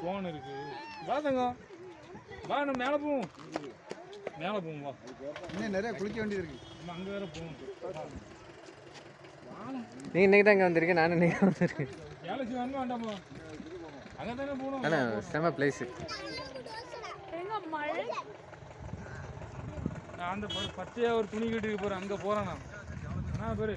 Phone இருக்கு. வா தங்கம். வா நம்ம மேலே போவோம். மேலே போவோம் வா. இன்னும் நிறைய குளிக்க வேண்டியது இருக்கு நம்ம அங்கே வேற போவோம். நீங்கள் இன்றைக்கி தான் இங்கே வந்திருக்கேன் நானும் இன்றைக்கி வந்திருக்கேன். கேலக்ஸி வேணுமா வேண்டாமா அங்கே தானே போகணும். ஆனால் செம பிளேஸு எங்க மழை? நான் அந்த ப- பச்சையா ஒரு துணி கட்டிட்டு போகிறேன் அங்கே போகிறேன் நான். என்ன பேரு.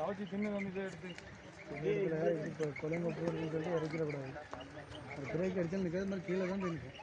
சவச்சி தின்னு வந்து எடுத்து இப்போ குழந்தை போகிறதுன்னு சொல்லிட்டு இறக்கிடக்கூடாது ஒரு பிரேக் அடிச்சா நிற்காத மாதிரி கீழே தான் போய் நிற்கும்